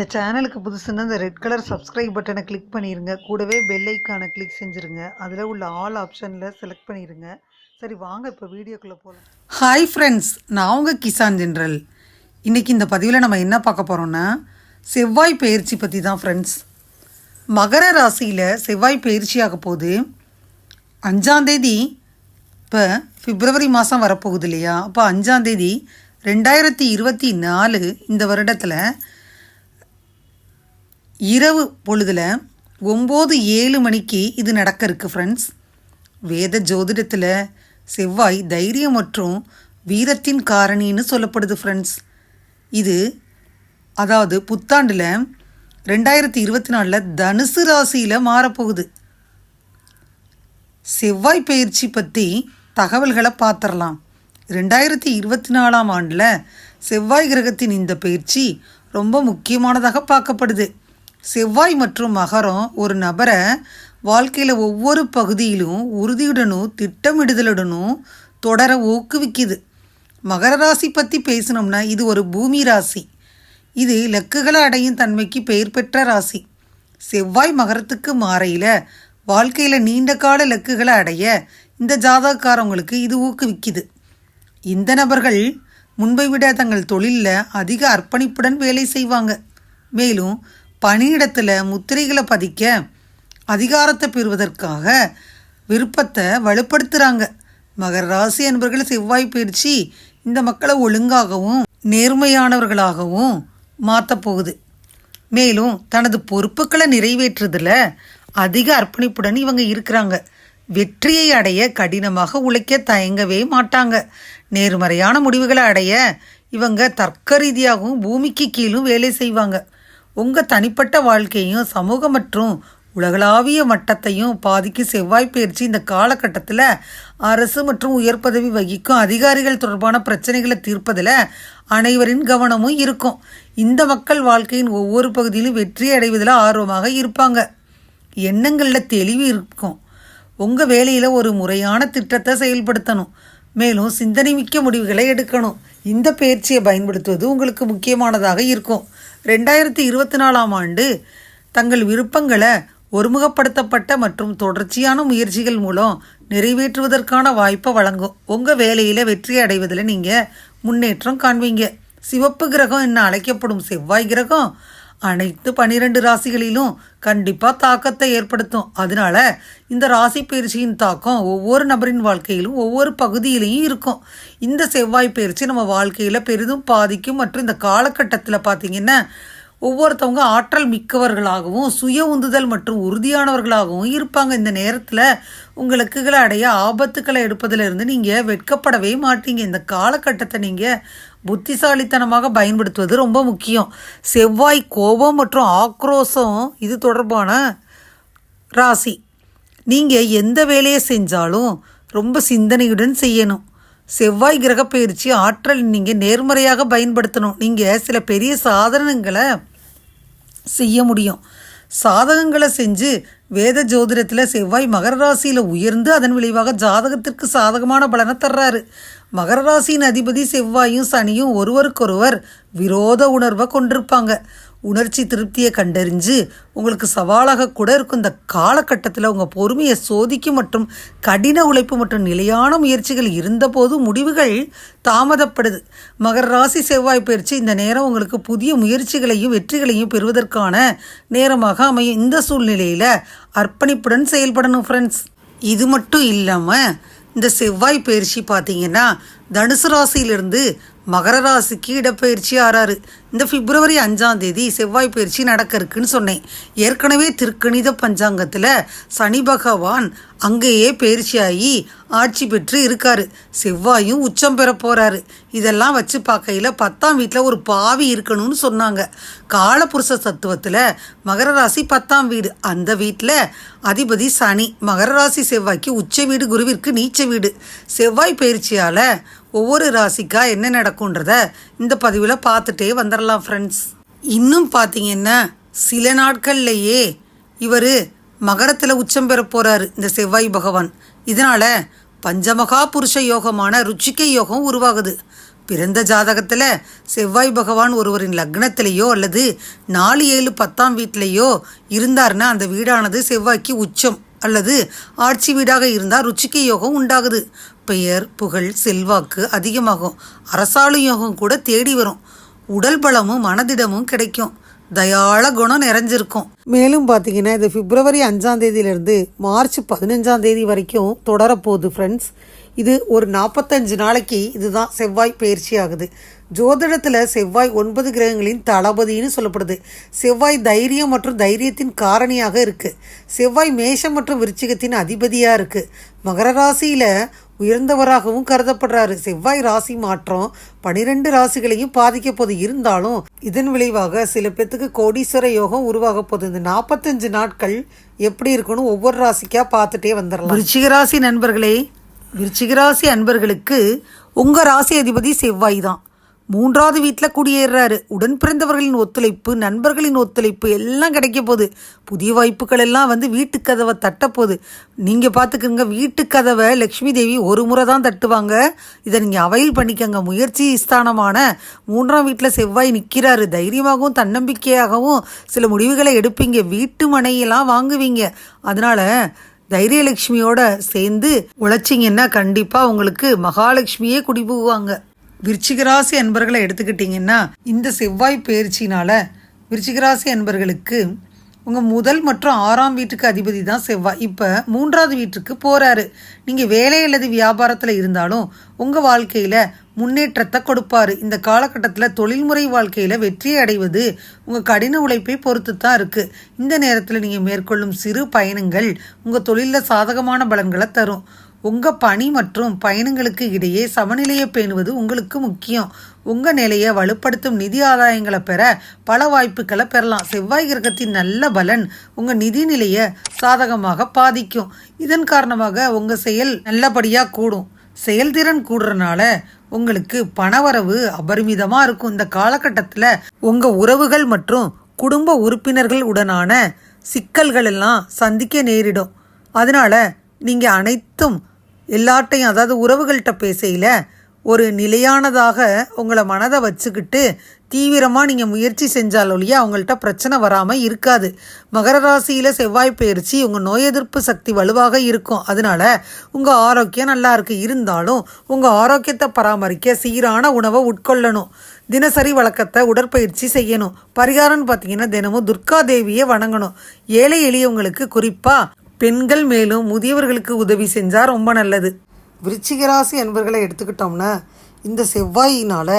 இந்த சேனலுக்கு புதுசுன்னா இந்த ரெட் கலர் சப்ஸ்கிரைப் பட்டனை கிளிக் பண்ணிடுங்க கூடவே பெல் ஐக்கானை கிளிக் செஞ்சுருங்க. அதில் உள்ள ஆல் ஆப்ஷனில் செலக்ட் பண்ணிடுங்க சரி வாங்க இப்போ வீடியோக்குள்ளே போகலாம் ஹாய் ஃப்ரெண்ட்ஸ் நான் உங்கள் கிசான் ஜென்ரல். இன்றைக்கி இந்த பதிவில் நம்ம என்ன பார்க்க போகிறோம்னா செவ்வாய் பயிற்சி பற்றி தான் ஃப்ரெண்ட்ஸ் மகர ராசியில் செவ்வாய் பயிற்சியாக போகுது. அஞ்சாந்தேதி இப்போ பிப்ரவரி மாதம் வரப்போகுது இல்லையா? அப்போ அஞ்சாந்தேதி ரெண்டாயிரத்தி இருபத்தி நாலு இந்த வருடத்தில் இரவு பொழுதில் ஒம்பது ஏழு மணிக்கு இது நடக்க இருக்கு ஃப்ரெண்ட்ஸ் வேத ஜோதிடத்தில் செவ்வாய் தைரியம் மற்றும் வீரத்தின் காரணின்னு சொல்லப்படுது ஃப்ரெண்ட்ஸ் இது அதாவது புத்தாண்டில் ரெண்டாயிரத்தி இருபத்தி நாலில் தனுசு ராசியில் மாறப்போகுது. செவ்வாய் பயிற்சி பற்றி தகவல்களை பார்த்துடலாம் ரெண்டாயிரத்தி இருபத்தி நாலாம் ஆண்டில் செவ்வாய் கிரகத்தின் இந்த பயிற்சி ரொம்ப முக்கியமானதாக பார்க்கப்படுது. செவ்வாய் மற்றும் மகரம் ஒரு நபரை வாழ்க்கையில் ஒவ்வொரு பகுதியிலும் உறுதியுடனும் திட்டமிடுதலுடனும் தொடர ஊக்குவிக்குது. மகர ராசி பற்றி பேசினோம்னா இது ஒரு பூமி ராசி. இது இலக்குகளை அடையும் தன்மைக்கு பெயர் பெற்ற ராசி. செவ்வாய் மகரத்துக்கு மாறையில் வாழ்க்கையில் நீண்ட கால இலக்குகளை அடைய இந்த ஜாதகக்காரவங்களுக்கு இது ஊக்குவிக்குது. இந்த நபர்கள் முன்பை விட தங்கள் தொழிலில் அதிக அர்ப்பணிப்புடன் வேலை செய்வாங்க. மேலும் பணியிடத்தில் முத்திரைகளை பதிக்க அதிகாரத்தை பெறுவதற்காக விருப்பத்தை வலுப்படுத்துகிறாங்க மகர ராசி என்பர்கள் செவ்வாய் பயிற்சி இந்த மக்களை ஒழுங்காகவும் நேர்மையானவர்களாகவும் மாற்ற போகுது. மேலும் தனது பொறுப்புகளை நிறைவேற்றுறதில் அதிக அர்ப்பணிப்புடன் இவங்க இருக்கிறாங்க. வெற்றியை அடைய கடினமாக உழைக்க தயங்கவே மாட்டாங்க. நேர்மறையான முடிவுகளை அடைய இவங்க தர்க்க ரீதியாகவும் பூமிக்கு கீழும் வேலை செய்வாங்க. உங்கள் தனிப்பட்ட வாழ்க்கையும் சமூக மற்றும் உலகளாவிய மட்டத்தையும் பாதிக்கும் செவ்வாய் பயிற்சி இந்த காலகட்டத்தில் அரசு மற்றும் உயர் பதவி வகிக்கும் அதிகாரிகள் தொடர்பான பிரச்சனைகளை தீர்ப்பதில் அனைவரின் கவனமும் இருக்கும். இந்த மக்கள் வாழ்க்கையின் ஒவ்வொரு பகுதியிலும் வெற்றி அடைவதில் ஆர்வமாக இருப்பாங்க. எண்ணங்களில் தெளிவு இருக்கும். உங்கள் வேலையில் ஒரு முறையான திட்டத்தை செயல்படுத்தணும். மேலும் சிந்தனை மிக்க முடிவுகளை எடுக்கணும். இந்த பயிற்சியை பயன்படுத்துவது உங்களுக்கு முக்கியமானதாக இருக்கும். ரெண்டாயிரத்தி இருபத்தி நாலாம் ஆண்டு தங்கள் விருப்பங்களை ஒருமுகப்படுத்தப்பட்ட மற்றும் தொடர்ச்சியான முயற்சிகள் மூலம் நிறைவேற்றுவதற்கான வாய்ப்பை வழங்கும் உங்கள் வேலையில் வெற்றி அடைவதில் நீங்கள் முன்னேற்றம் காண்பீங்க. சிவப்பு கிரகம் என்ன அழைக்கப்படும் செவ்வாய் கிரகம் அனைத்து பனிரெண்டு ராசிகளிலும் கண்டிப்பாக தாக்கத்தை ஏற்படுத்தும். அதனால இந்த ராசி பயிற்சியின் தாக்கம் ஒவ்வொரு நபரின் வாழ்க்கையிலும் ஒவ்வொரு பகுதியிலையும் இருக்கும். இந்த செவ்வாய் பயிற்சி நம்ம வாழ்க்கையில் பெரிதும் பாதிக்கும். மற்றும் இந்த காலகட்டத்தில் பார்த்தீங்கன்னா ஒவ்வொருத்தவங்க ஆற்றல் மிக்கவர்களாகவும் சுய உந்துதல் மற்றும் உறுதியானவர்களாகவும் இருப்பாங்க. இந்த நேரத்தில் உங்களுக்குகளை அடைய ஆபத்துக்களை எடுப்பதிலிருந்து நீங்கள் வெட்கப்படவே மாட்டீங்க. இந்த காலகட்டத்தை நீங்கள் புத்திசாலித்தனமாக பயன்படுத்துவது ரொம்ப முக்கியம். செவ்வாய் கோபம் மற்றும் ஆக்ரோஷம் இது தொடர்பான ராசி. நீங்கள் எந்த வேலையை செஞ்சாலும் ரொம்ப சிந்தனையுடன் செய்யணும். செவ்வாய் கிரக பயிற்சி ஆற்றல் நீங்கள் நேர்மறையாக பயன்படுத்தணும். நீங்கள் சில பெரிய சாதனங்களை செய்ய முடியும். சாதகங்களை செஞ்சு வேத ஜோதிடத்தில் செவ்வாய் மகர ராசியில் உயர்ந்து அதன் விளைவாக ஜாதகத்திற்கு சாதகமான பலனை தர்றாரு. மகர ராசியின் அதிபதி செவ்வாயும் சனியும் ஒருவருக்கொருவர் விரோத உணர்வை கொண்டிருப்பாங்க. உணர்ச்சி திருப்தியை கண்டறிஞ்சு உங்களுக்கு சவாலாக கூட இருக்கும் இந்த காலகட்டத்தில் உங்கள் பொறுமையை சோதிக்கும் மற்றும் கடின உழைப்பு மற்றும் நிலையான முயற்சிகள் இருந்தபோது முடிவுகள் தாமதப்படுது. மகர ராசி செவ்வாய் பயிற்சி இந்த நேரம் உங்களுக்கு புதிய முயற்சிகளையும் வெற்றிகளையும் பெறுவதற்கான நேரமாக அமையும். இந்த சூழ்நிலையில் அர்ப்பணிப்புடன் செயல்படணும் ஃப்ரெண்ட்ஸ் இது மட்டும் இல்லாமல் இந்த செவ்வாய் பயிற்சி பார்த்தீங்கன்னா தனுசு ராசியிலிருந்து மகர ராசிக்கு இடப்பெயர்ச்சி ஆறாரு. இந்த பிப்ரவரி அஞ்சாம் தேதி செவ்வாய் பயிற்சி நடக்க இருக்குன்னு சொன்னேன். ஏற்கனவே திருக்கணித பஞ்சாங்கத்தில் சனி பகவான் அங்கேயே பயிற்சியாகி ஆட்சி பெற்று இருக்காரு. செவ்வாயும் உச்சம் பெற போகிறாரு இதெல்லாம் வச்சு பார்க்கையில் பத்தாம் வீட்டில் ஒரு பாவி இருக்கணும்னு சொன்னாங்க. காலபுருஷ தத்துவத்தில் மகர ராசி பத்தாம் வீடு. அந்த வீட்டில் அதிபதி சனி. மகர ராசி செவ்வாய்க்கு உச்ச வீடு குருவிற்கு நீச்ச வீடு. செவ்வாய் பயிற்சியால் ஒவ்வொரு ராசிக்கா என்ன நடக்கும்ன்றத இந்த பதிவில் பார்த்துட்டே வந்துடலாம் ஃப்ரெண்ட்ஸ் இன்னும் பார்த்தீங்கன்னா சில நாட்கள்லேயே இவர் மகரத்தில் உச்சம் பெற போகிறாரு இந்த செவ்வாய் பகவான். இதனால் பஞ்சமகா புருஷ யோகமான ருச்சிக்கை யோகம் உருவாகுது. பிறந்த ஜாதகத்தில் செவ்வாய் பகவான் ஒருவரின் லக்னத்திலேயோ அல்லது நாலு ஏழு பத்தாம் வீட்டிலேயோ இருந்தார்னா அந்த வீடானது செவ்வாய்க்கு உச்சம். அல்லது ஆட்சி வீடாக இருந்தால் ருச்சிக்க யோகம் உண்டாகுது. பெயர் புகழ் செல்வாக்கு அதிகமாகும். அரசாளும் யோகம் கூட தேடி வரும். உடல் பலமும் மனதிடமும் கிடைக்கும். தயாள குணம் நிறைஞ்சிருக்கும். மேலும் பார்த்தீங்கன்னா இது பிப்ரவரி அஞ்சாம் தேதியிலிருந்து மார்ச் பதினஞ்சாம் தேதி வரைக்கும் தொடரப்போகுது ஃப்ரெண்ட்ஸ் இது ஒரு நாற்பத்தஞ்சு நாளைக்கு இதுதான் செவ்வாய் பயிற்சி ஆகுது ஜோதிடத்தில் செவ்வாய் ஒன்பது கிரகங்களின் தளபதின்னு சொல்லப்படுது. செவ்வாய் தைரியம் மற்றும் தைரியத்தின் காரணியாக இருக்குது செவ்வாய் மேஷம் மற்றும் விருச்சிகத்தின் அதிபதியாக இருக்குது மகர ராசியில் உயர்ந்தவராகவும் கருதப்படுறாரு. செவ்வாய் ராசி மாற்றம் பனிரெண்டு ராசிகளையும் பாதிக்க போது இருந்தாலும் இதன் விளைவாக சில பேத்துக்கு கோடீஸ்வர யோகம் உருவாக போகுது. இந்த நாற்பத்தஞ்சு நாட்கள் எப்படி இருக்குன்னு ஒவ்வொரு ராசிக்காக பார்த்துட்டே வந்துடலாம் ரிச்சிக ராசி நண்பர்களே விருச்சிகராசி அன்பர்களுக்கு உங்கள் ராசி அதிபதி செவ்வாய் தான் மூன்றாவது வீட்டில் குடியேறாரு. உடன் பிறந்தவர்களின் ஒத்துழைப்பு நண்பர்களின் ஒத்துழைப்பு எல்லாம் கிடைக்க போகுது. புதிய வாய்ப்புகள் எல்லாம் வந்து வீட்டு கதவை தட்டப்போகுது நீங்கள் பார்த்துக்கோங்க வீட்டு கதவை லக்ஷ்மி தேவி ஒரு முறை தான் தட்டுவாங்க. இதை நீங்கள் அவைல் பண்ணிக்கோங்க. முயற்சி ஸ்தானமான மூன்றாம் வீட்டில் செவ்வாய் நிற்கிறாரு தைரியமாகவும் தன்னம்பிக்கையாகவும் சில முடிவுகளை எடுப்பீங்க. வீட்டு மனையெல்லாம் வாங்குவீங்க. அதனால் தைரியலட்சுமியோட சேர்ந்து உழைச்சிங்கன்னா கண்டிப்பாக உங்களுக்கு மகாலட்சுமியே குடி போவாங்க விருச்சிகராசி அன்பர்களை எடுத்துக்கிட்டிங்கன்னா இந்த செவ்வாய் பயிற்சினால விருச்சிகராசி அன்பர்களுக்கு உங்கள் முதல் மற்றும் ஆறாம் வீட்டுக்கு அதிபதி தான் செவ்வாய். இப்போ மூன்றாவது வீட்டுக்கு போகிறாரு நீங்கள் வேலை அல்லது வியாபாரத்தில் இருந்தாலும் உங்கள் வாழ்க்கையில் முன்னேற்றத்தை கொடுப்பாரு. இந்த காலகட்டத்தில் தொழில்முறை வாழ்க்கையில் வெற்றி அடைவது உங்கள் கடின உழைப்பை பொறுத்து தான் இருக்குது இந்த நேரத்தில் நீங்கள் மேற்கொள்ளும் சிறு பயணங்கள் உங்கள் தொழிலில் சாதகமான பலன்களை தரும். உங்கள் பணி மற்றும் பயணங்களுக்கு இடையே சமநிலையை பேணுவது உங்களுக்கு முக்கியம். உங்கள் நிலையை வலுப்படுத்தும் நிதி ஆதாயங்களை பெற பல வாய்ப்புகளை பெறலாம். செவ்வாய் கிரகத்தின் நல்ல பலன் உங்கள் நிதி நிலையை சாதகமாக பாதிக்கும். இதன் காரணமாக உங்கள் செயல் நல்லபடியாக கூடும். செயல்திறன் கூடுறனால உங்களுக்கு பணவரவு அபரிமிதமாக இருக்கும் இந்த காலகட்டத்தில் உங்கள் உறவுகள் மற்றும் குடும்ப உறுப்பினர்கள் உடனான சிக்கல்கள் எல்லாம் சந்திக்க நேரிடும். அதனால நீங்கள் அனைத்தும் எல்லார்ட்டையும் அதாவது உறவுகள்கிட்ட பேசையில் ஒரு நிலையானதாக உங்களை மனதை வச்சுக்கிட்டு தீவிரமாக நீங்கள் முயற்சி செஞ்சால் ஒழிய அவங்கள்ட்ட பிரச்சனை வராமல் இருக்காது. மகர ராசியில் செவ்வாய் பயிற்சி உங்கள் நோய் எதிர்ப்பு சக்தி வலுவாக இருக்கும். அதனால உங்கள் ஆரோக்கியம் நல்லா இருக்கு. இருந்தாலும் உங்கள் ஆரோக்கியத்தை பராமரிக்க சீரான உணவை உட்கொள்ளணும். தினசரி வழக்கத்தை உடற்பயிற்சி செய்யணும். பரிகாரம்னு பார்த்தீங்கன்னா தினமும் துர்கா தேவியை வணங்கணும். ஏழை எளியவங்களுக்கு குறிப்பாக பெண்கள் மேலும் முதியவர்களுக்கு உதவி செஞ்சால் ரொம்ப நல்லது. விருச்சிக ராசி அன்பர்களை எடுத்துக்கிட்டோம்னா இந்த செவ்வாயினால்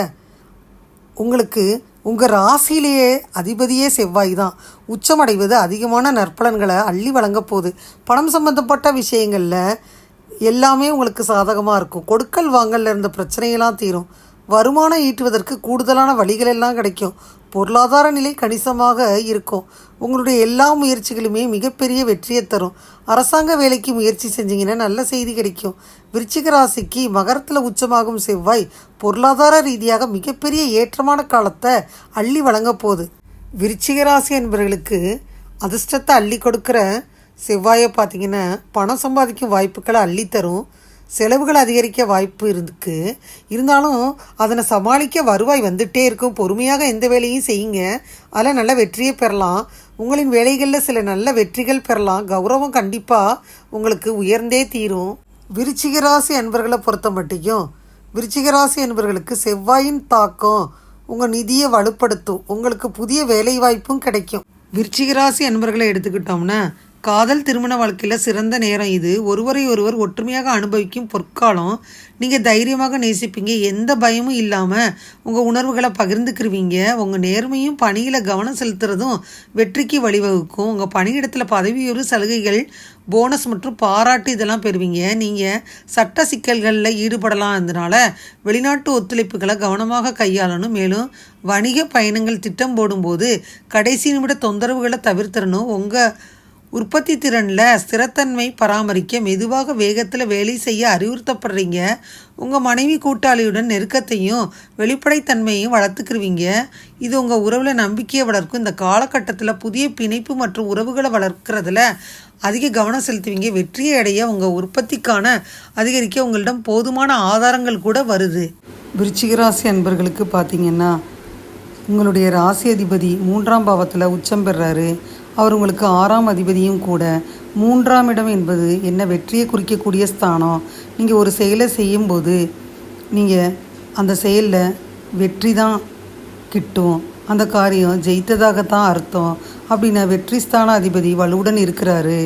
உங்களுக்கு உங்கள் ராசியிலேயே அதிபதியே செவ்வாய் தான். உச்சமடைவது அதிகமான நற்பலன்களை அள்ளி வழங்க போகுது. பணம் சம்பந்தப்பட்ட விஷயங்களில் எல்லாமே உங்களுக்கு சாதகமாக இருக்கும். கொடுக்கல் வாங்கல இருந்த பிரச்சனையெல்லாம் தீரும். வருமானம் ஈட்டுவதற்கு கூடுதலான வழிகள் எல்லாம் கிடைக்கும். பொருளாதார நிலை கணிசமாக இருக்கும். உங்களுடைய எல்லா முயற்சிகளுமே மிகப்பெரிய வெற்றியை தரும். அரசாங்க வேலைக்கு முயற்சி செஞ்சீங்கன்னா நல்ல செய்தி கிடைக்கும். விருச்சிக ராசிக்கு மகரத்தில் உச்சமாகும் செவ்வாய் பொருளாதார ரீதியாக மிகப்பெரிய ஏற்றமான காலத்தை அள்ளி வழங்க போகுது. விருச்சிக ராசி என்பவர்களுக்கு அதிர்ஷ்டத்தை அள்ளி கொடுக்குற செவ்வாயை பார்த்தீங்கன்னா பணம் சம்பாதிக்கும் வாய்ப்புகளை அள்ளித்தரும் செலவுகள் அதிகரிக்க வாய்ப்பு இருக்கு. இருந்தாலும் அதனை சமாளிக்க வருவாய் வந்துட்டே இருக்கும். பொறுமையாக எந்த வேலையும் செய்யுங்க. அதில் நல்ல வெற்றியை பெறலாம். உங்களின் வேலைகளில் சில நல்ல வெற்றிகள் பெறலாம். கௌரவம் கண்டிப்பாக உங்களுக்கு உயர்ந்தே தீரும். விருச்சிகராசி அன்பர்களை பொறுத்த மட்டும் விருச்சிகராசி அன்பர்களுக்கு செவ்வாயின் தாக்கம் உங்கள் நிதியை வலுப்படுத்தும். உங்களுக்கு புதிய வேலை வாய்ப்பும் கிடைக்கும் விருச்சிகராசி அன்பர்களை எடுத்துக்கிட்டோம்னா காதல் திருமண வாழ்க்கையில் சிறந்த நேரம் இது. ஒருவரை ஒருவர் ஒற்றுமையாக அனுபவிக்கும் பொற்காலம். நீங்கள் தைரியமாக நேசிப்பீங்க. எந்த பயமும் இல்லாமல் உங்கள் உணர்வுகளை பகிர்ந்துக்கிருவீங்க. உங்கள் நேர்மையும் பணியில் கவனம் செலுத்துறதும் வெற்றிக்கு வழிவகுக்கும். உங்கள் பணியிடத்தில் பதவியுறு சலுகைகள் போனஸ் மற்றும் பாராட்டு இதெல்லாம் பெறுவீங்க. நீங்கள் சட்ட சிக்கல்களில் ஈடுபடலாம் அதனால வெளிநாட்டு ஒத்துழைப்புகளை கவனமாக கையாளணும். மேலும் வணிக பயணங்கள் திட்டம் போடும்போது கடைசி நிமிட தொந்தரவுகளை தவிர்த்திடணும். உங்கள் உற்பத்தி திறனில் ஸ்திரத்தன்மை பராமரிக்க மெதுவாக வேகத்தில் வேலை செய்ய அறிவுறுத்தப்படுறீங்க. உங்கள் மனைவி கூட்டாளியுடன் நெருக்கத்தையும் வெளிப்படைத்தன்மையும் வளர்த்துக்கிருவீங்க. இது உங்கள் உறவில் நம்பிக்கையை வளர்க்கும் இந்த காலகட்டத்தில் புதிய பிணைப்பு மற்றும் உறவுகளை வளர்க்குறதுல அதிக கவனம் செலுத்துவீங்க. வெற்றியை அடைய உங்கள் உற்பத்திக்கான அதிகரிக்க உங்களிடம் போதுமான ஆதாரங்கள் கூட வருது. விருச்சிகராசி அன்பர்களுக்கு பார்த்தீங்கன்னா உங்களுடைய ராசி அதிபதி மூன்றாம் பாவத்தில் உச்சம் பெறாரு. அவர் உங்களுக்கு ஆறாம் அதிபதியும் கூட. மூன்றாம் இடம் என்பது என்ன வெற்றியை குறிக்கக்கூடிய ஸ்தானம். நீங்கள் ஒரு செயலை செய்யும்போது நீங்கள் அந்த செயலில் வெற்றி தான் கிட்டும். அந்த காரியம் ஜெயித்ததாகத்தான் அர்த்தம். அப்படின்னா வெற்றி ஸ்தான அதிபதி வலுவுடன் இருக்கிறாரு.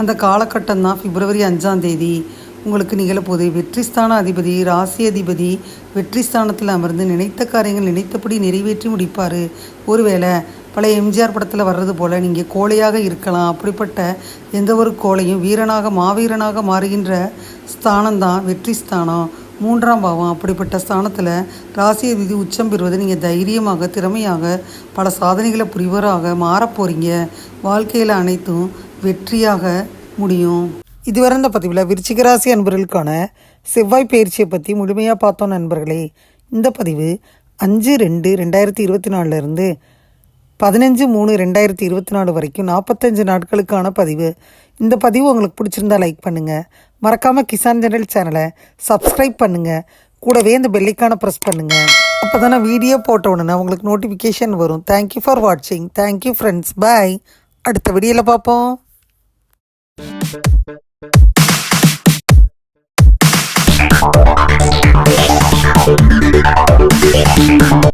அந்த காலகட்டம் தான் பிப்ரவரி அஞ்சாம் தேதி. உங்களுக்கு நிகழப்போகுது. வெற்றி ஸ்தான அதிபதி ராசி அதிபதி வெற்றி ஸ்தானத்தில் அமர்ந்து நினைத்த காரியங்கள் நினைத்தபடி நிறைவேற்றி முடிப்பார். ஒருவேளை பழைய எம்ஜிஆர் படத்தில் வர்றது போல் நீங்கள் கோழையாக இருக்கலாம். அப்படிப்பட்ட எந்த ஒரு கோழையும் வீரனாக மாவீரனாக மாறுகின்ற ஸ்தானம்தான் வெற்றி ஸ்தானம். மூன்றாம் பாவம். அப்படிப்பட்ட ஸ்தானத்தில் ராசிய விதி உச்சம் பெறுவது நீங்கள் தைரியமாக திறமையாக பல சாதனைகளை புரிவராக மாறப்போகிறீங்க வாழ்க்கையில் அனைத்தும் வெற்றியாக முடியும். இதுவரை இந்த பதிவில் விருச்சிக ராசி அன்பர்களுக்கான செவ்வாய் பயிற்சியை பற்றி முழுமையாக பார்த்தோம் நண்பர்களே. இந்த பதிவு அஞ்சு ரெண்டு ரெண்டாயிரத்தி இருபத்தி நாலுலேருந்து பதினஞ்சு மூணு ரெண்டாயிரத்தி இருபத்தி நாலு வரைக்கும் நாற்பத்தஞ்சு நாட்களுக்கான பதிவு. இந்த பதிவு உங்களுக்கு பிடிச்சிருந்தா லைக் பண்ணுங்கள் மறக்காமல் கிசான் ஜெனரல் சேனலை சப்ஸ்கிரைப் பண்ணுங்கள் கூடவே இந்த பெல்லைக்கான ப்ரெஸ் பண்ணுங்கள் அப்போ தானே வீடியோ போட்ட உடனே உங்களுக்கு நோட்டிஃபிகேஷன் வரும். தேங்க்யூ ஃபார் வாட்சிங் தேங்க்யூ ஃப்ரெண்ட்ஸ் பாய் அடுத்த வீடியோவில் பார்ப்போம்.